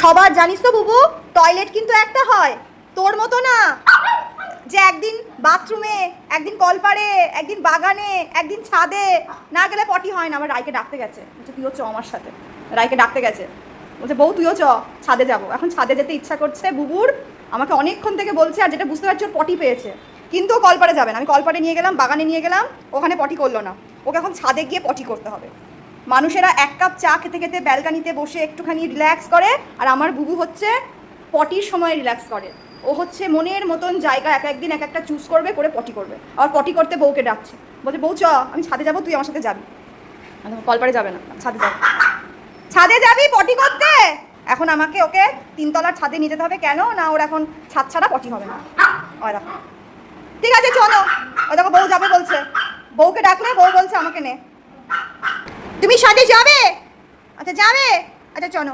সবার জানিস তো বুবু টয়লেট কিন্তু একটা হয়। তোর মতো না। যে একদিন বাথরুমে একদিন কলপারে, একদিন বাগানে, একদিন ছাদে, না গেলে পটি হয় না। আমার রায়কে ডাকতে গেছে। বলছে, তুইও চ আমার সাথে। রায়কে ডাকতে গেছে। বলছে, বউ, তুইও চ, ছাদে যাব। এখন ছাদে যেতে ইচ্ছা করছে বুবুর। আমাকে অনেকক্ষণ থেকে বলছে, আর যেটা বুঝতে পারছি, ওর পটি পেয়েছে। কিন্তু ও কলপারে যাবে না। আমি কলপারে নিয়ে গেলাম, বাগানে নিয়ে গেলাম। ওখানে পটি করল না। ওকে এখন ছাদে গিয়ে পটি করতে হবে। মানুষেরা এক কাপ চা খেতে খেতে ব্যালকানিতে বসে একটুখানি রিল্যাক্স করে, আর আমার বুবু হচ্ছে পটির সময় রিল্যাক্স করে। ও হচ্ছে মনের মতন জায়গা এক একদিন এক একটা চুজ করবে, করে পটি করবে। আর পটি করতে বউকে ডাকছে। বলছে, বউ, চ, আমি ছাদে যাব, তুই আমার সাথে যাবি। কলপারে যাবে না, ছাদে যাবে। ছাদে যাবি পটি করতে? এখন আমাকে ওকে তিনতলার ছাদে নিয়ে যেতে হবে। কেন? না, ওর এখন ছাদ ছাড়া পটি হবে না। ওই ঠিক আছে, চলো। ওই দেখো, বউ যাবে বলছে। বউকে ডাকলে বউ বলছে, আমাকে নে। তুমি সাথে যাবে? আচ্ছা যাবে? আচ্ছা চলো।